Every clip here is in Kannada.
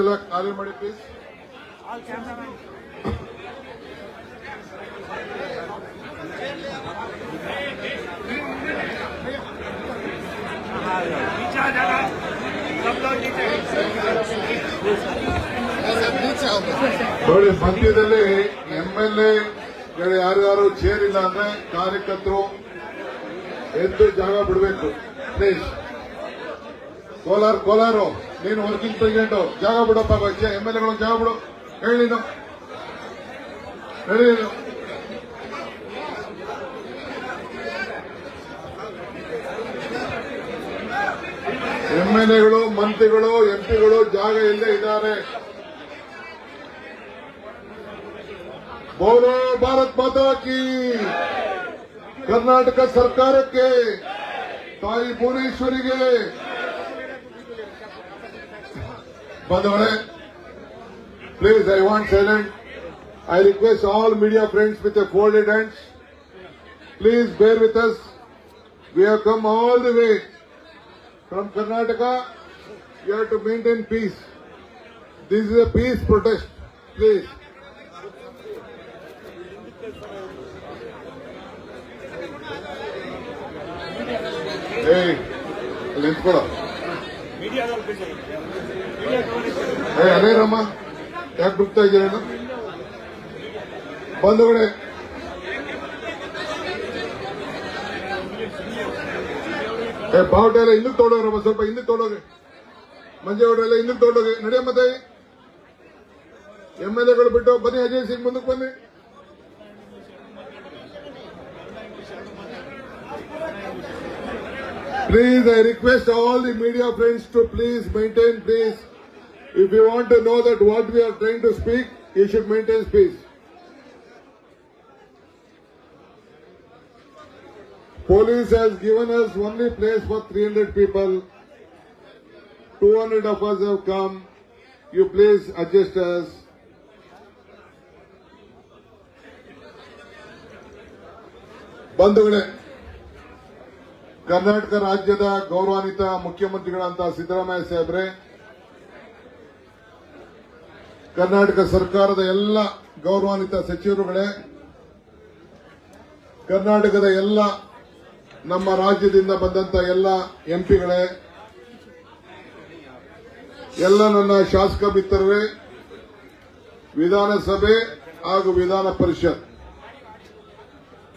ಎಲ್ಲ ಖಾಲಿ ಮಾಡಿ ಪ್ಲೀಸ್ ನೋಡಿ ಮಧ್ಯದಲ್ಲಿ ಎಂ ಎಲ್ ಎ ಯಾರ್ಯಾರು ಚೇರ್ ಇಲ್ಲ ಅಂದ್ರೆ ಕಾರ್ಯಕರ್ತರು ಎದ್ದು ಜಾಗ ಬಿಡಬೇಕು ಪ್ಲೀಸ್ ಕೋಲಾರ, ಕೋಲಾರು. ನೀನು ವರ್ಕಿಂಗ್ ಪ್ರೆಸಿಡೆಂಟ್ ಜಾಗ ಬಿಡಪ್ಪ ಎಂ ಎಲ್ ಎಗಳು ಜಾಗ ಬಿಡು. ಹೇಳಿ ಹೇಳಿ ಎಂ ಎಲ್ ಎಗಳು, ಮಂತ್ರಿಗಳು ಎಂಪಿಗಳು ಜಾಗ ಇಲ್ಲೇ ಇದ್ದಾರೆ. ಬೋಲೋ ಭಾರತ್ ಮಾತಾ ಕಿ. ಕರ್ನಾಟಕ ಸರ್ಕಾರಕ್ಕೆ ತಾಯಿ ಭುವನೇಶ್ವರಿಗೆ ಬಂದವಳೆ please I want silent I request all media friends with a folded hands please bear with us we have come all the way from Karnataka you have to maintain peace this is a peace protest please ಏಯ್ ಅಲ್ಲಿ ನಿಂತ್ಕೊಳ್ಳೋ ಏ ಅದೇ ರಮ್ಮ ಯಾಕೆ ಬಿಡ್ತಾ ಇದ್ದೀರ ಬಂಧುಗಳೇ ಏ ಬಾವುಟ ಎಲ್ಲ ಹಿಂದಕ್ಕೆ ತೊಗೊಂಡೋಗ್ರಮ್ಮ ಸ್ವಲ್ಪ ಹಿಂದಕ್ಕೆ ತೊಗೊಂಡೋಗ್ರಿ ಮಂಜೇಗೌಡರೆಲ್ಲ ಹಿಂದಕ್ಕೆ ತೊಗೊಂಡೋಗಿ ನಡೆಯ ಮತ್ತೆ. ಎಂ ಎಲ್ ಎಗಳು ಬಿಟ್ಟು ಬನ್ನಿ ಅಜಯ್ ಸಿಂಗ್ ಮುಂದಕ್ಕೆ ಬನ್ನಿ. Please, I request all the media friends to please maintain peace. If you want to know that what we are trying to speak, you should maintain peace. Police has given us only place for 300 people. 200 of us have come. You please adjust us. ಬಂಧುಗಳೇ ಕರ್ನಾಟಕ ರಾಜ್ಯದ ಗೌರವಾನ್ವಿತ ಮುಖ್ಯಮಂತ್ರಿಗಳಂತ ಸಿದ್ದರಾಮಯ್ಯ ಸಾಹೇಬ್ರೆ ಕರ್ನಾಟಕ ಸರ್ಕಾರದ ಎಲ್ಲ ಗೌರವಾನ್ವಿತ ಸಚಿವರುಗಳೇ, ಕರ್ನಾಟಕದ ಎಲ್ಲ ನಮ್ಮ ರಾಜ್ಯದಿಂದ ಬಂದಂತ ಎಲ್ಲ ಎಂಪಿಗಳೇ, ಎಲ್ಲ ನನ್ನ ಶಾಸಕ ಮಿತ್ರರೇ, ವಿಧಾನಸಭೆ ಹಾಗೂ ವಿಧಾನ ಪರಿಷತ್.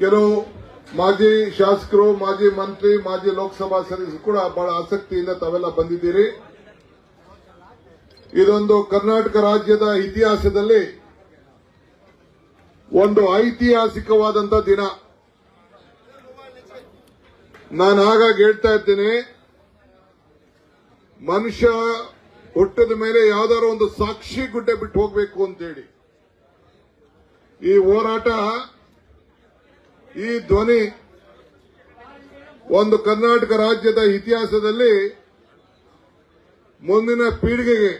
ಕೆಲವು ಮಾಜಿ ಶಾಸಕರು, ಮಾಜಿ ಮಂತ್ರಿ, ಮಾಜಿ ಲೋಕಸಭಾ ಸದಸ್ಯರು ಕೂಡ ಬಹಳ ಆಸಕ್ತಿಯಿಂದ ತಾವೆಲ್ಲ ಬಂದಿದ್ದೀರಿ. ಇದೊಂದು ಕರ್ನಾಟಕ ರಾಜ್ಯದ ಇತಿಹಾಸದಲ್ಲಿ ಒಂದು ಐತಿಹಾಸಿಕವಾದಂತ ದಿನ. ನಾನು ಆಗಾಗ ಹೇಳ್ತಾ ಇದ್ದೇನೆ ಮನುಷ್ಯ ಹುಟ್ಟದ ಮೇಲೆ ಯಾವ್ದಾದ್ರು ಒಂದು ಸಾಕ್ಷಿ ಗುಡ್ಡೆ ಬಿಟ್ಟು ಹೋಗ್ಬೇಕು ಅಂತೇಳಿ. ಈ ಹೋರಾಟ, ಈ ಧ್ವನಿ ಒಂದು ಕರ್ನಾಟಕ ರಾಜ್ಯದ ಇತಿಹಾಸದಲ್ಲಿ ಮುಂದಿನ ಪೀಳಿಗೆಗೆ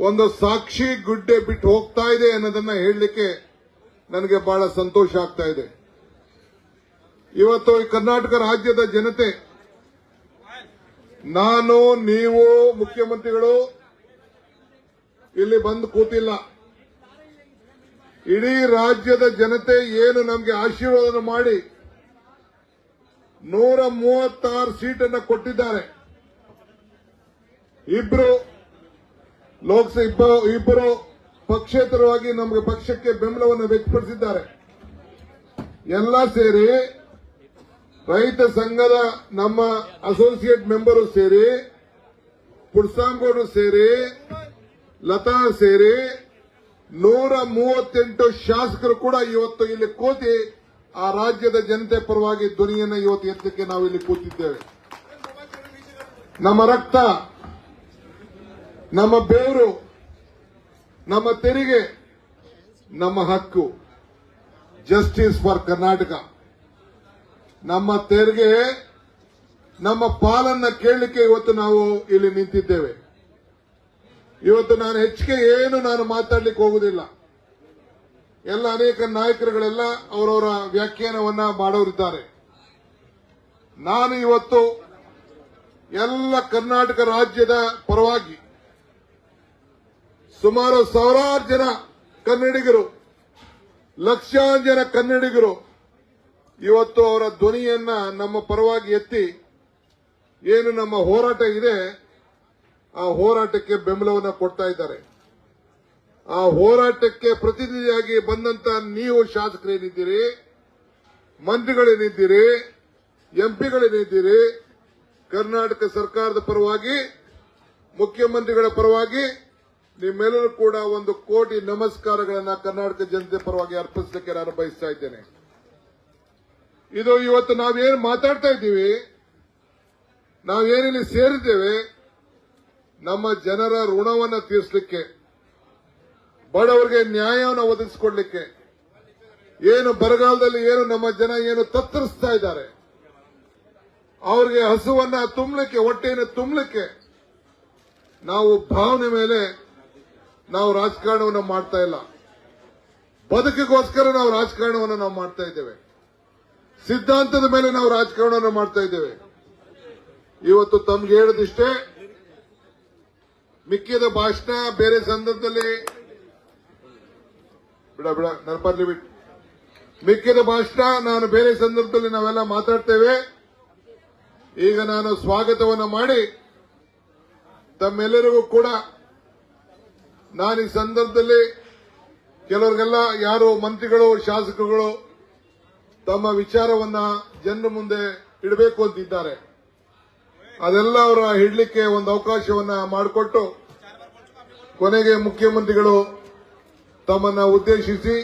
ಒಂದು ಸಾಕ್ಷಿ ಗುಡ್ಡೆ ಬಿಟ್ಟು ಹೋಗ್ತಾ ಇದೆ ಅನ್ನೋದನ್ನ ಹೇಳಲಿಕ್ಕೆ ನನಗೆ ಬಹಳ ಸಂತೋಷ ಆಗ್ತಾ ಇದೆ. ಇವತ್ತು ಈ ಕರ್ನಾಟಕ ರಾಜ್ಯದ ಜನತೆ, ನಾನು, ನೀವು, ಮುಖ್ಯಮಂತ್ರಿಗಳು, ಇಲ್ಲಿ ಬಂದು ಕೂತಿಲ್ಲ. ಇಡೀ ರಾಜ್ಯದ ಜನತೆ ಏನು ನಮಗೆ ಆಶೀರ್ವಾದ ಮಾಡಿ ನೂರ ಮೂವತ್ತಾರು ಸೀಟನ್ನು ಕೊಟ್ಟಿದ್ದಾರೆ. ಇಬ್ರು ಲೋಕಸಭಾ ಇಬ್ಬರು ಪಕ್ಷೇತರವಾಗಿ ನಮಗೆ ಪಕ್ಷಕ್ಕೆ ಬೆಂಬಲವನ್ನು ವ್ಯಕ್ತಪಡಿಸಿದ್ದಾರೆ. ಎಲ್ಲ ಸೇರಿ ರೈತ ಸಂಘದ ನಮ್ಮ ಅಸೋಸಿಯೇಟ್ ಮೆಂಬರು ಸೇರಿ ಪುಡ್ಸಾಂಗೌಡರು ಸೇರಿ, ಲತಾ ಸೇರಿ, ನೂರ ಮೂವತ್ತೆಂಟು ಶಾಸಕರು ಕೂಡ ಇವತ್ತು ಇಲ್ಲಿ ಕೂತಿ ಆ ರಾಜ್ಯದ ಜನತೆ ಪರವಾಗಿ ಧ್ವನಿಯನ್ನು ಇವತ್ತು ಎತ್ತಕ್ಕೆ ನಾವು ಇಲ್ಲಿ ಕೂತಿದ್ದೇವೆ. ನಮ್ಮ ರಕ್ತ ನಮ್ಮ ಬೇರು, ನಮ್ಮ ತೆರಿಗೆ, ನಮ್ಮ ಹಕ್ಕು. ಜಸ್ಟಿಸ್ ಫಾರ್ ಕರ್ನಾಟಕ ನಮ್ಮ ತೆರಿಗೆ, ನಮ್ಮ ಪಾಲನ್ನ ಕೇಳಲಿಕ್ಕೆ ಇವತ್ತು ನಾವು ಇಲ್ಲಿ ನಿಂತಿದ್ದೇವೆ. ಇವತ್ತು ನಾನು ಹೆಚ್ಚಿಗೆ ಏನು ನಾನು ಮಾತಾಡ್ಲಿಕ್ಕೆ ಹೋಗುದಿಲ್ಲ. ಎಲ್ಲ ಅನೇಕ ನಾಯಕರುಗಳೆಲ್ಲ ಅವರವರ ವ್ಯಾಖ್ಯಾನವನ್ನ ಮಾಡೋರಿದ್ದಾರೆ. ನಾನು ಇವತ್ತು ಎಲ್ಲ ಕರ್ನಾಟಕ ರಾಜ್ಯದ ಪರವಾಗಿ ಸುಮಾರು ಸಾವಿರಾರು ಜನ ಕನ್ನಡಿಗರು, ಲಕ್ಷಾಂತರ ಜನ ಕನ್ನಡಿಗರು ಇವತ್ತು ಅವರ ಧ್ವನಿಯನ್ನ ನಮ್ಮ ಪರವಾಗಿ ಎತ್ತಿ ಏನು ನಮ್ಮ ಹೋರಾಟ ಇದೆ, ಆ ಹೋರಾಟಕ್ಕೆ ಬೆಂಬಲವನ್ನು ಕೊಡ್ತಾ ಇದ್ದಾರೆ. ಆ ಹೋರಾಟಕ್ಕೆ ಪ್ರತಿನಿಧಿಯಾಗಿ ಬಂದಂತ ನೀವು ಶಾಸಕರೇನಿದ್ದೀರಿ, ಮಂತ್ರಿಗಳೇನಿದ್ದೀರಿ, ಎಂಪಿಗಳೇನಿದ್ದೀರಿ, ಕರ್ನಾಟಕ ಸರ್ಕಾರದ ಪರವಾಗಿ, ಮುಖ್ಯಮಂತ್ರಿಗಳ ಪರವಾಗಿ ನಿಮ್ಮೆಲ್ಲರೂ ಕೂಡ ಒಂದು ಕೋಟಿ ನಮಸ್ಕಾರಗಳನ್ನ ಕರ್ನಾಟಕ ಜನತೆ ಪರವಾಗಿ ಅರ್ಪಿಸಲಿಕ್ಕೆ ನಾನು ಬಯಸ್ತಾ ಇದ್ದೇನೆ. ಇದು ಇವತ್ತು ನಾವೇನು ಮಾತಾಡ್ತಾ ಇದ್ದೀವಿ, ನಾವೇನಿಲ್ಲಿ ಸೇರಿದ್ದೇವೆ, ನಮ್ಮ ಜನರ ಋಣವನ್ನು ತೀರಿಸಲಿಕ್ಕೆ, ಬಡವರಿಗೆ ನ್ಯಾಯವನ್ನು ಒದಗಿಸಿಕೊಡ್ಲಿಕ್ಕೆ, ಏನು ಬರಗಾಲದಲ್ಲಿ ಏನು ನಮ್ಮ ಜನ ಏನು ತತ್ತರಿಸ್ತಾ ಇದ್ದಾರೆ, ಅವರಿಗೆ ಹಸುವನ್ನ ತುಂಬಲಿಕ್ಕೆ, ಹೊಟ್ಟೆಯನ್ನು ತುಂಬಲಿಕ್ಕೆ ನಾವು ಭಾವನೆ ಮೇಲೆ ನಾವು ರಾಜಕಾರಣವನ್ನು ಮಾಡ್ತಾ ಇಲ್ಲ. ಬದುಕಿಗೋಸ್ಕರ ನಾವು ರಾಜಕಾರಣವನ್ನು ನಾವು ಮಾಡ್ತಾ ಇದ್ದೇವೆ. ಸಿದ್ಧಾಂತದ ಮೇಲೆ ನಾವು ರಾಜಕಾರಣವನ್ನು ಮಾಡ್ತಾ ಇದ್ದೇವೆ. ಇವತ್ತು ತಮ್ಗೆ ಹೇಳದಿಷ್ಟೇ, ಮಿಕ್ಕಿದ ಭಾಷಣ ಬೇರೆ ಸಂದರ್ಭದಲ್ಲಿ, ಬಿಡ ಬಿಡ ನೆನಪಲ್ಲಿ ಬಿಟ್ ಮಿಕ್ಕಿದ ಭಾಷಣ ನಾನು ಬೇರೆ ಸಂದರ್ಭದಲ್ಲಿ ನಾವೆಲ್ಲ ಮಾತಾಡ್ತೇವೆ. ಈಗ ನಾನು ಸ್ವಾಗತವನ್ನು ಮಾಡಿ, ತಮ್ಮೆಲ್ಲರಿಗೂ ಕೂಡ ನಾನು ಈ ಸಂದರ್ಭದಲ್ಲಿ ಕೆಲವರಿಗೆಲ್ಲ ಯಾರು ಮಂತ್ರಿಗಳು, ಶಾಸಕರುಗಳು ತಮ್ಮ ವಿಚಾರವನ್ನ ಜನರ ಮುಂದೆ ಇಡಬೇಕು ಅಂತಿದ್ದಾರೆ. ಅದೆಲ್ಲ ಅವರ ಹಿಡಲಿಕ್ಕೆ ಒಂದು ಅವಕಾಶವನ್ನ ಮಾಡಿಕೊಟ್ಟು ಕೊನೆಗೆ ಮುಖ್ಯಮಂತ್ರಿಗಳು ತಮ್ಮನ್ನ ಉದ್ದೇಶಿಸಿ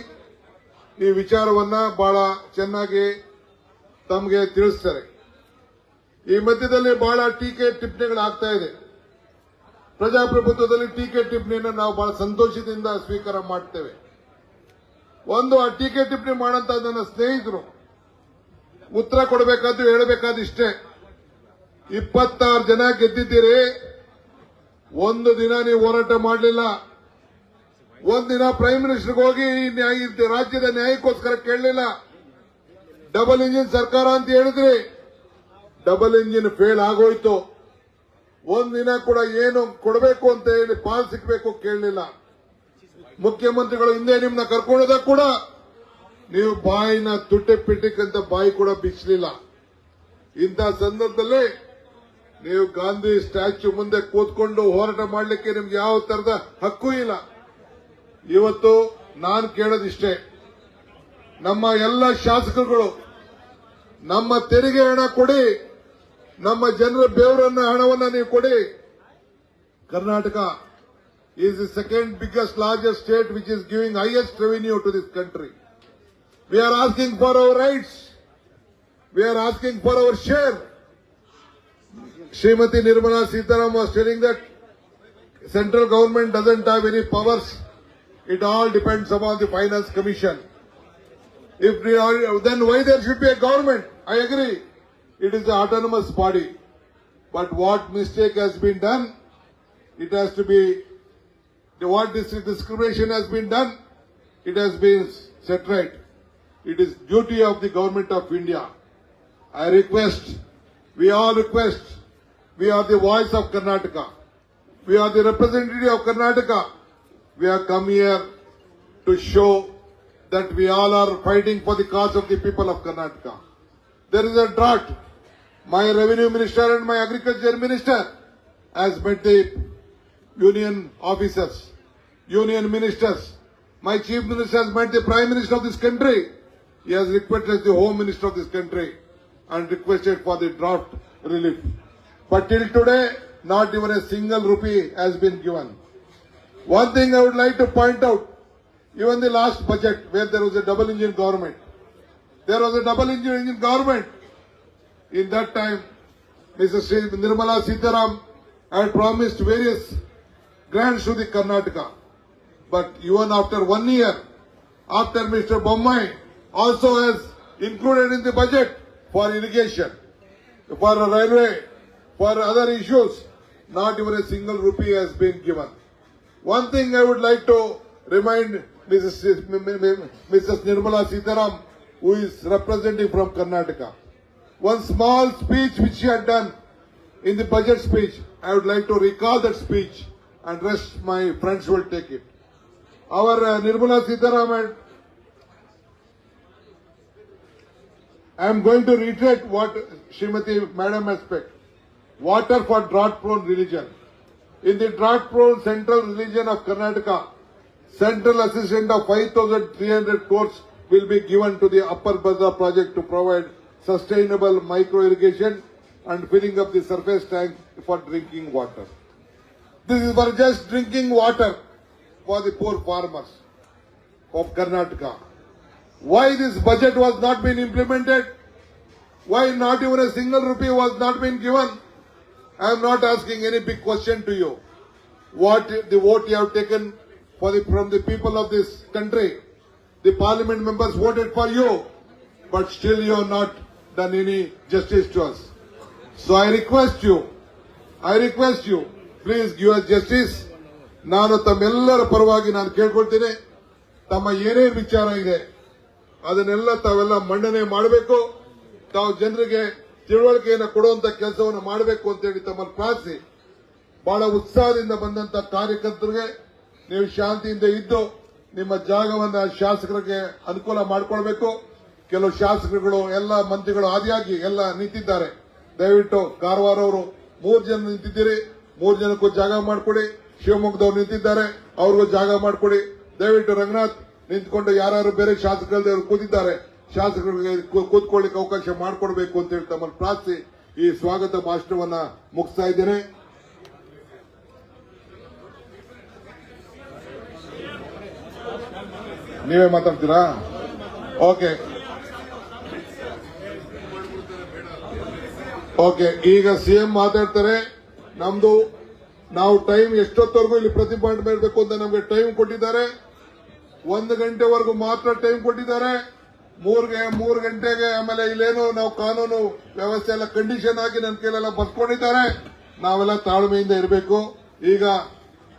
ಈ ವಿಚಾರವನ್ನ ಬಹಳ ಚೆನ್ನಾಗಿ ತಮಗೆ ತಿಳಿಸ್ತಾರೆ. ಈ ಮಧ್ಯದಲ್ಲಿ ಬಹಳ ಟೀಕೆ ಟಿಪ್ಪಣಿಗಳು ಆಗ್ತಾ ಇದೆ. ಪ್ರಜಾಪ್ರಭುತ್ವದಲ್ಲಿ ಟೀಕೆ ಟಿಪ್ಪಣಿಯನ್ನು ನಾವು ಬಹಳ ಸಂತೋಷದಿಂದ ಸ್ವೀಕಾರ ಮಾಡ್ತೇವೆ. ಒಂದು, ಆ ಟೀಕೆ ಟಿಪ್ಪಣಿ ಮಾಡಂತ ನನ್ನ ಸ್ನೇಹಿತರು ಉತ್ತರ ಕೊಡಬೇಕಾದ್ದು ಹೇಳಬೇಕಾದಿಷ್ಟೇ ಇಪ್ಪತ್ತಾರು ಜನ ಗೆದ್ದಿದ್ದೀರಿ. ಒಂದು ದಿನ ನೀವು ಹೋರಾಟ ಮಾಡಲಿಲ್ಲ. ಒಂದಿನ ಪ್ರೈಮ್ ಮಿನಿಸ್ಟರ್ಗೆ ಹೋಗಿ ರಾಜ್ಯದ ನ್ಯಾಯಕ್ಕೋಸ್ಕರ ಕೇಳಲಿಲ್ಲ. ಡಬಲ್ ಇಂಜಿನ್ ಸರ್ಕಾರ ಅಂತ ಹೇಳಿದ್ರಿ. ಡಬಲ್ ಇಂಜಿನ್ ಫೇಲ್ ಆಗೋಯ್ತು. ಒಂದಿನ ಕೂಡ ಏನು ಕೊಡಬೇಕು ಅಂತ ಹೇಳಿ ಪಾಲ್ ಸಿಕ್ಬೇಕು ಕೇಳಲಿಲ್ಲ. ಮುಖ್ಯಮಂತ್ರಿಗಳು ಹಿಂದೆ ನಿಮ್ನ ಕರ್ಕೊಂಡೋದ ಕೂಡ ನೀವು ಬಾಯಿನ ತುಟ್ಟೆ ಪಿಟ್ಟಿಕ್ಕಂತ ಬಾಯಿ ಕೂಡ ಬಿಚ್ಚಲಿಲ್ಲ ಇಂಥ ಸಂದರ್ಭದಲ್ಲಿ ನೀವು ಗಾಂಧಿ ಸ್ಟ್ಯಾಚ್ಯೂ ಮುಂದೆ ಕೂತ್ಕೊಂಡು ಹೋರಾಟ ಮಾಡಲಿಕ್ಕೆ ನಿಮ್ಗೆ ಯಾವ ತರದ ಹಕ್ಕು ಇಲ್ಲ. ಇವತ್ತು ನಾನು ಕೇಳೋದಿಷ್ಟೇ. ನಮ್ಮ ಎಲ್ಲ ಶಾಸಕರುಗಳು, ನಮ್ಮ ತೆರಿಗೆ ಹಣ ಕೊಡಿ ನಮ್ಮ ಜನರ ಬೆವರನ್ನ ಹಣವನ್ನ ನೀವು ಕೊಡಿ Karnataka is the second biggest largest state which is giving highest revenue to this country we are asking for our rights we are asking for our share Srimati Nirmala Sitaram was telling that central government doesn't have any powers. It all depends upon the finance commission. If we are, then why there should be a government? it is an autonomous body. But what mistake has been done? It has to be, what dis- discrimination has been done? It has been set right. It is duty of the government of India. I request, we all request, we are the voice of Karnataka. We are the representative of Karnataka. We have come here to show that we all are fighting for the cause of the people of Karnataka. There is a drought. My revenue minister and my agriculture minister has met the union officers, union ministers. My chief minister has met the prime minister of this country. He has requested the home minister of this country and requested for the drought relief. But till today, not even a single rupee has been given. One thing I would like to point out, even the last budget where there was a double engine government, there was a double engine government. In that time, Mrs. Nirmala Sitaram had promised various grants to the Karnataka. But even after one year, after Mr. Bommai also has included in the budget for irrigation, for railway, for other issues, not even a single rupee has been given. One thing I would like to remind Mrs. Mrs. Nirmala Sitaram, who is representing from Karnataka. One small speech which she had done in the budget speech, I would like to recall that speech and rest my friends will take it. Our uh, Nirmala Sitaraman, I am going to reiterate what Srimati Madam has said. Water for drought-prone region. In the drought-prone central region of Karnataka, central assistance of 5,300 crores will be given to the Upper Baza project to provide sustainable micro irrigation and filling up the surface tank for drinking water. This is for just drinking water for the poor farmers of Karnataka. Why this budget was not being implemented? Why not even a single rupee was not been given? I am not asking any big question to you. What the vote you have taken for the, from the people of this country? The parliament members voted for you, but still you are not done any justice to us. So I request you, I request you, please give us justice. ನಾನು ತಮ್ಮೆಲ್ಲರ ಪರವಾಗಿ ನಾನು ಕೇಳ್ಕೊಳ್ತೀನಿ ತಮ್ಮ ಏನೇನು ವಿಚಾರ ಇದೆ ಅದನ್ನೆಲ್ಲ ತಾವೆಲ್ಲ ಮಂಡನೆ ಮಾಡಬೇಕು ತಾವು ಜನರಿಗೆ ತಿಳುವಳಿಕೆಯನ್ನು ಕೊಡುವಂತ ಕೆಲಸವನ್ನು ಮಾಡಬೇಕು ಅಂತೇಳಿ ತಮ್ಮಲ್ಲಿ ಪ್ರಾರ್ಥಿಸಿ ಬಹಳ ಉತ್ಸಾಹದಿಂದ ಬಂದಂತ ಕಾರ್ಯಕರ್ತರಿಗೆ ನೀವು ಶಾಂತಿಯಿಂದ ಇದ್ದು ನಿಮ್ಮ ಜಾಗವನ್ನು ಶಾಸಕರಿಗೆ ಅನುಕೂಲ ಮಾಡಿಕೊಳ್ಬೇಕು ಕೆಲವು ಶಾಸಕರುಗಳು, ಎಲ್ಲ ಮಂತ್ರಿಗಳು ಆದಿಯಾಗಿ ಎಲ್ಲ ನಿಂತಿದ್ದಾರೆ. ದಯವಿಟ್ಟು ಕಾರವಾರ ಅವರು ಮೂರು ಜನ ನಿಂತಿದ್ದೀರಿ. ಮೂರು ಜನಕ್ಕೂ ಜಾಗ ಮಾಡಿಕೊಡಿ. ಶಿವಮೊಗ್ಗದವ್ರು ನಿಂತಿದ್ದಾರೆ. ಅವ್ರಿಗೂ ಜಾಗ ಮಾಡಿಕೊಡಿ. ದಯವಿಟ್ಟು ರಂಗನಾಥ್ ನಿಂತ್ಕೊಂಡು ಯಾರು ಬೇರೆ ಶಾಸಕರು ಕೂತಿದ್ದಾರೆ, ಶಾಸಕರಿಗೆ ಕೂತ್ಕೊಳ್ಳಿಕ್ ಕೂತ್ಕೊಳ್ಳಿಕ್ಕೆ ಅವಕಾಶ ಮಾಡಿಕೊಡ್ಬೇಕು ಅಂತ ಹೇಳಿ ತಮ್ಮ ಪ್ರಾರ್ಥಿ ಈ ಸ್ವಾಗತ ಭಾಷಣವನ್ನ ಮುಗಿಸ್ತಾ ಇದ್ದೇನೆ. ನೀವೇ ಮಾತಾಡ್ತೀರಾ? ಓಕೆ. ಓಕೆ, ಈಗ ಸಿಎಂ ಮಾತಾಡ್ತಾರೆ. ನಮ್ದು ನಾವು ಟೈಮ್ ಎಷ್ಟೊತ್ತವರೆಗೂ ಇಲ್ಲಿ ಪ್ರತಿಭಟನೆ ಮಾಡಬೇಕು ಅಂತ ನಮಗೆ ಟೈಮ್ ಕೊಟ್ಟಿದ್ದಾರೆ. ಒಂದು ಗಂಟೆವರೆಗೂ ಮಾತ್ರ ಟೈಮ್ ಕೊಟ್ಟಿದ್ದಾರೆ. ಮೂರ್ಗೆ, ಮೂರು ಗಂಟೆಗೆ ಆಮೇಲೆ ಇಲ್ಲೇನು ನಾವು ಕಾನೂನು ವ್ಯವಸ್ಥೆ ಎಲ್ಲ ಕಂಡೀಷನ್ ಆಗಿ ನನ್ನ ಕೈಲೆಲ್ಲ ಬರ್ಕೊಂಡಿದ್ದಾರೆ ನಾವೆಲ್ಲ ತಾಳ್ಮೆಯಿಂದ ಇರಬೇಕು. ಈಗ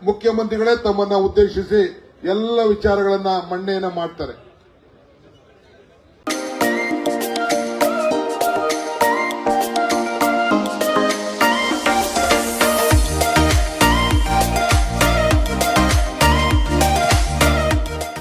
ಮುಖ್ಯಮಂತ್ರಿಗಳೇ ತಮ್ಮನ್ನ ಉದ್ದೇಶಿಸಿ ಎಲ್ಲ ವಿಚಾರಗಳನ್ನ ಮಂಡನೆಯನ್ನ ಮಾಡ್ತಾರೆ.